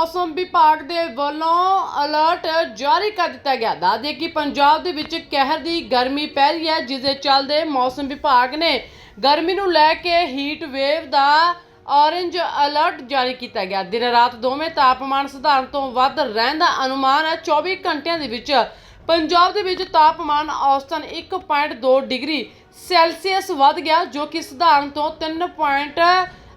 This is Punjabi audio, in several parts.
ਮੌਸਮ ਵਿਭਾਗ ਦੇ ਵੱਲੋਂ ਅਲਰਟ ਜਾਰੀ ਕਰ ਦਿੱਤਾ ਗਿਆ। ਦੱਸਦੇ ਕਿ ਪੰਜਾਬ ਦੇ ਵਿੱਚ ਕਹਿਰ ਦੀ ਗਰਮੀ ਪੈ ਰਹੀ ਹੈ, ਜਿਸ ਦੇ ਚੱਲਦੇ ਮੌਸਮ ਵਿਭਾਗ ਨੇ ਗਰਮੀ ਨੂੰ ਲੈ ਕੇ ਹੀਟ ਵੇਵ ਦਾ ਔਰੇਂਜ ਅਲਰਟ ਜਾਰੀ ਕੀਤਾ ਗਿਆ। ਦਿਨ ਰਾਤ ਦੋਵੇਂ ਤਾਪਮਾਨ ਸਧਾਰਨ ਤੋਂ ਵੱਧ ਰਹਿਣ ਦਾ ਅਨੁਮਾਨ ਹੈ। 24 ਘੰਟਿਆਂ ਦੇ ਵਿੱਚ ਪੰਜਾਬ ਦੇ ਵਿੱਚ ਤਾਪਮਾਨ ਔਸਤਨ 1.2 ਡਿਗਰੀ ਸੈਲਸੀਅਸ ਵੱਧ ਗਿਆ, ਜੋ ਕਿ ਸਧਾਰਨ ਤੋਂ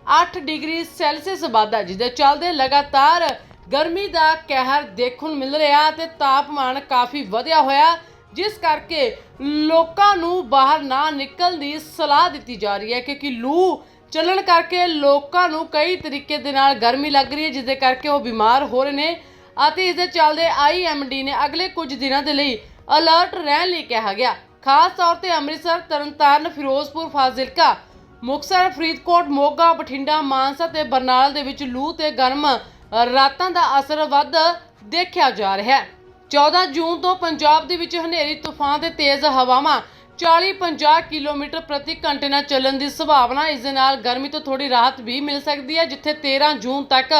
3.8 ਡਿਗਰੀ ਸੈਲਸੀਅਸ ਵੱਧਾ ਜਿਸ ਦੇ ਚੱਲਦੇ ਲਗਾਤਾਰ ਗਰਮੀ ਦਾ ਕਹਿਰ ਦੇਖਣ ਨੂੰ ਮਿਲ ਰਿਹਾ ਤੇ ਤਾਪਮਾਨ ਕਾਫੀ ਵਧਿਆ ਹੋਇਆ, ਜਿਸ ਕਰਕੇ ਲੋਕਾਂ ਨੂੰ ਬਾਹਰ ਨਾ ਨਿਕਲਣ ਦੀ ਸਲਾਹ ਦਿੱਤੀ ਜਾ ਰਹੀ ਹੈ, ਕਿਉਂਕਿ ਲੂ ਚੱਲਣ ਕਰਕੇ ਲੋਕਾਂ ਨੂੰ ਕਈ ਤਰੀਕੇ ਦੇ ਨਾਲ ਗਰਮੀ ਲੱਗ ਰਹੀ ਹੈ ਜਿਸ ਦੇ ਕਰਕੇ ਉਹ ਬਿਮਾਰ ਹੋ ਰਹੇ ਨੇ ਅਤੇ ਇਸ ਦੇ ਚੱਲਦੇ ਆਈਐਮਡੀ ਨੇ ਅਗਲੇ ਕੁਝ ਦਿਨਾਂ ਦੇ ਲਈ ਅਲਰਟ ਰਹਿਣ ਲਈ ਕਿਹਾ ਗਿਆ। ਖਾਸ ਤੌਰ ਤੇ ਅੰਮ੍ਰਿਤਸਰ, ਤਰਨਤਾਰਨ, ਫਿਰੋਜ਼ਪੁਰ, ਫਾਜ਼ਿਲਕਾ ਮੁਕਤਸਰ, ਫਰੀਦਕੋਟ, ਮੋਗਾ, ਬਠਿੰਡਾ, ਮਾਨਸਾ ਤੇ ਬਰਨਾਲ ਦੇ ਵਿੱਚ ਲੂ ਤੇ ਗਰਮ ਰਾਤਾਂ ਦਾ ਅਸਰ ਵੱਧ ਦੇਖਿਆ ਜਾ ਰਿਹਾ ਹੈ। 14 ਜੂਨ ਤੋਂ ਪੰਜਾਬ ਦੇ ਵਿੱਚ ਹਨੇਰੀ, ਤੂਫਾਨ ਤੇ ਤੇਜ਼ ਹਵਾਵਾਂ 40-50 ਕਿਲੋਮੀਟਰ ਪ੍ਰਤੀ ਘੰਟੇ ਨਾਲ ਚੱਲਣ ਦੀ ਸੰਭਾਵਨਾ, ਇਸ ਦੇ ਨਾਲ ਗਰਮੀ ਤੋਂ ਥੋੜੀ ਰਾਹਤ ਵੀ ਮਿਲ ਸਕਦੀ ਹੈ, ਜਿੱਥੇ 13 ਜੂਨ ਤੱਕ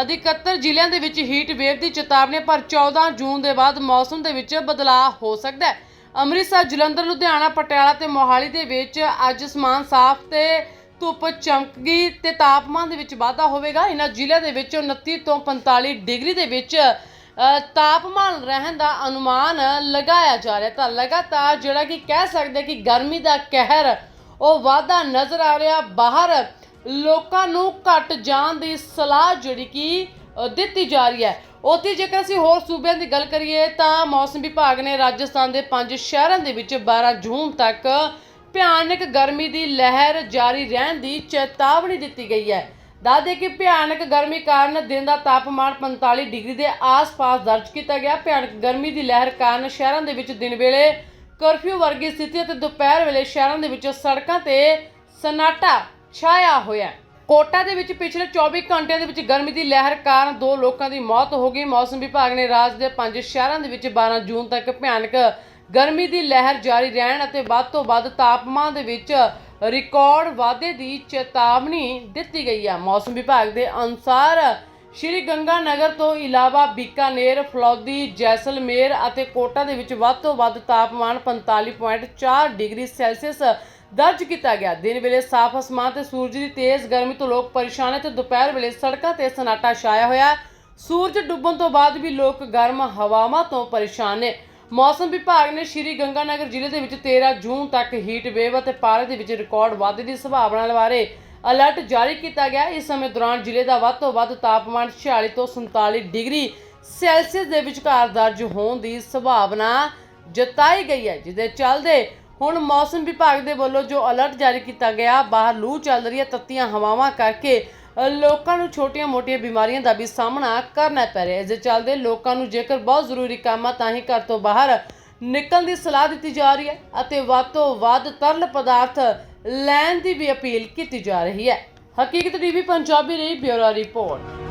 ਅਧਿਕਤਰ ਜ਼ਿਲ੍ਹਿਆਂ ਦੇ ਵਿੱਚ ਹੀਟ ਵੇਵ ਦੀ ਚੇਤਾਵਨੀ ਪਰ 14 ਜੂਨ ਦੇ ਬਾਅਦ ਮੌਸਮ ਦੇ ਵਿੱਚ ਬਦਲਾਅ ਹੋ ਸਕਦਾ ਹੈ। ਅੰਮ੍ਰਿਤਸਰ ਜਲੰਧਰ ਲੁਧਿਆਣਾ ਪਟਿਆਲਾ ਤੇ ਮੋਹਾਲੀ ਦੇ ਵਿੱਚ ਅੱਜ ਸਮਾਨ ਸਾਫ਼ ਤੇ ਧੁੱਪ ਚਮਕਗੀ ਤੇ ਤਾਪਮਾਨ ਦੇ ਵਿੱਚ ਵਾਧਾ ਹੋਵੇਗਾ। ਇਹਨਾਂ ਜ਼ਿਲ੍ਹਿਆਂ ਦੇ ਵਿੱਚ 29 ਤੋਂ 45 ਡਿਗਰੀ ਦੇ ਵਿੱਚ ਅ, ਤਾਪਮਾਨ ਰਹਿਣ ਦਾ ਅਨੁਮਾਨ ਲਗਾਇਆ ਜਾ ਰਿਹਾ। ਤਾਂ ਲਗਾਤਾਰ ਜਿਹੜਾ ਕਿ ਕਹਿ ਸਕਦੇ ਕਿ ਗਰਮੀ ਦਾ ਕਹਿਰ ਉਹ ਵਾਧਾ ਨਜ਼ਰ ਆ ਰਿਹਾ। ਬਾਹਰ ਲੋਕਾਂ ਨੂੰ ਘਟ ਜਾਣ ਦੀ ਸਲਾਹ ਜਿਹੜੀ ਕਿ ਦਿੱਤੀ ਜਾ ਰਹੀ ਹੈ। ਉੱਥੇ ਜੇਕਰ ਅਸੀਂ ਹੋਰ ਸੂਬਿਆਂ ਦੀ ਗੱਲ ਕਰੀਏ ਤਾਂ ਮੌਸਮ ਵਿਭਾਗ ਨੇ ਰਾਜਸਥਾਨ ਦੇ ਪੰਜ ਸ਼ਹਿਰਾਂ ਦੇ ਵਿੱਚ 12 ਜੂਨ ਤੱਕ ਭਿਆਨਕ ਗਰਮੀ ਦੀ ਲਹਿਰ ਜਾਰੀ ਰਹਿਣ ਦੀ ਚੇਤਾਵਨੀ ਦਿੱਤੀ ਗਈ ਹੈ। ਦੱਸਦੇ ਕਿ ਭਿਆਨਕ ਗਰਮੀ ਕਾਰਨ ਦਿਨ ਦਾ ਤਾਪਮਾਨ 45 ਡਿਗਰੀ ਦੇ ਆਸ-ਪਾਸ ਦਰਜ ਕੀਤਾ ਗਿਆ। ਭਿਆਨਕ ਗਰਮੀ ਦੀ ਲਹਿਰ ਕਾਰਨ ਸ਼ਹਿਰਾਂ ਦੇ ਵਿੱਚ ਦਿਨ ਵੇਲੇ ਕਰਫਿਊ ਵਰਗੀ ਸਥਿਤੀ ਅਤੇ ਦੁਪਹਿਰ ਵੇਲੇ ਸ਼ਹਿਰਾਂ ਦੇ ਵਿੱਚ ਸੜਕਾਂ ਤੇ ਸਨਾਟਾ ਛਾਇਆ ਹੋਇਆ ਕੋਟਾ ਦੇ ਵਿੱਚ ਪਿਛਲੇ 24 ਘੰਟਿਆਂ ਦੇ ਵਿੱਚ ਗਰਮੀ ਦੀ ਲਹਿਰ ਕਾਰਨ ਦੋ ਲੋਕਾਂ ਦੀ ਮੌਤ ਹੋ ਗਈ। ਮੌਸਮ ਵਿਭਾਗ ਨੇ ਰਾਜ ਦੇ ਪੰਜ ਸ਼ਹਿਰਾਂ ਦੇ ਵਿੱਚ 12 ਜੂਨ ਤੱਕ ਭਿਆਨਕ ਗਰਮੀ ਦੀ ਲਹਿਰ ਜਾਰੀ ਰਹਿਣ ਅਤੇ ਵੱਧ ਤੋਂ ਵੱਧ ਤਾਪਮਾਨ ਦੇ ਵਿੱਚ ਰਿਕਾਰਡ ਵਾਧੇ ਦੀ ਚੇਤਾਵਨੀ ਦਿੱਤੀ ਗਈ ਹੈ। ਮੌਸਮ ਵਿਭਾਗ ਦੇ ਅਨੁਸਾਰ ਸ਼੍ਰੀ ਗੰਗਾ ਨਗਰ ਤੋਂ ਇਲਾਵਾ ਬੀਕਾਨੇਰ, ਫਲੌਦੀ, ਜੈਸਲਮੇਰ ਅਤੇ ਕੋਟਾ ਦੇ ਵਿੱਚ ਵੱਧ ਤੋਂ ਵੱਧ ਤਾਪਮਾਨ 45.4 ਡਿਗਰੀ ਸੈਲਸੀਅਸ ਦਰਜ ਕੀਤਾ ਗਿਆ। ਦਿਨ ਵੇਲੇ ਸਾਫ਼ ਅਸਮਾਨ ਤੇ ਸੂਰਜ ਦੀ ਤੇਜ਼ ਗਰਮੀ ਤੋਂ ਲੋਕ ਪਰੇਸ਼ਾਨ ਹੈ ਤੇ ਦੁਪਹਿਰ ਵੇਲੇ ਸੜਕਾਂ ਤੇ ਸਨਾਟਾ ਛਾਇਆ ਹੋਇਆ ਸੂਰਜ ਡੁੱਬਣ ਤੋਂ ਬਾਅਦ ਵੀ ਲੋਕ ਗਰਮ ਹਵਾਵਾਂ ਤੋਂ ਪਰੇਸ਼ਾਨ ਨੇ। ਮੌਸਮ ਵਿਭਾਗ ਨੇ ਸ਼੍ਰੀ ਗੰਗਾਨਗਰ ਜ਼ਿਲ੍ਹੇ ਦੇ ਵਿੱਚ 13 ਜੂਨ ਤੱਕ ਹੀਟ ਵੇਵ ਅਤੇ ਪਾਰੇ ਦੇ ਵਿੱਚ ਰਿਕਾਰਡ ਵਾਧੇ ਦੀ ਸੰਭਾਵਨਾ ਬਾਰੇ ਅਲਰਟ ਜਾਰੀ ਕੀਤਾ ਗਿਆ ਇਸ ਸਮੇਂ ਦੌਰਾਨ ਜ਼ਿਲ੍ਹੇ ਦਾ ਵੱਧ ਤੋਂ ਵੱਧ ਤਾਪਮਾਨ 46 ਤੋਂ 47 ਡਿਗਰੀ ਸੈਲਸੀਅਸ ਦੇ ਵਿਚਕਾਰ ਦਰਜ ਹੋਣ ਦੀ ਸੰਭਾਵਨਾ ਜਤਾਈ ਗਈ ਹੈ ਜਿਹਦੇ ਚੱਲਦੇ ਹੁਣ ਮੌਸਮ ਵਿਭਾਗ ਦੇ ਵੱਲੋਂ ਜੋ ਅਲਰਟ ਜਾਰੀ ਕੀਤਾ ਗਿਆ, ਬਾਹਰ ਲੂ ਚੱਲ ਰਹੀ ਹੈ, ਤੱਤੀਆਂ ਹਵਾਵਾਂ ਕਰਕੇ ਲੋਕਾਂ ਨੂੰ ਛੋਟੀਆਂ-ਮੋਟੀਆਂ ਬਿਮਾਰੀਆਂ ਦਾ ਵੀ ਸਾਹਮਣਾ ਕਰਨਾ ਪੈ ਰਿਹਾ ਹੈ। ਇਸ ਦੇ ਚੱਲਦੇ ਲੋਕਾਂ ਨੂੰ ਜੇਕਰ ਬਹੁਤ ਜ਼ਰੂਰੀ ਕੰਮ ਆ, ਤਾਂ ਹੀ ਘਰ ਤੋਂ ਬਾਹਰ ਨਿਕਲਣ ਦੀ ਸਲਾਹ ਦਿੱਤੀ ਜਾ ਰਹੀ ਹੈ ਅਤੇ ਵੱਧ ਤੋਂ ਵੱਧ ਤਰਲ ਪਦਾਰਥ ਲੈਣ ਦੀ ਵੀ ਅਪੀਲ ਕੀਤੀ ਜਾ ਰਹੀ ਹੈ। ਹਕੀਕਤ ਟੀਵੀ, ਪੰਜਾਬੀ ਲਈ ਬਿਊਰੋ ਰਿਪੋਰਟ।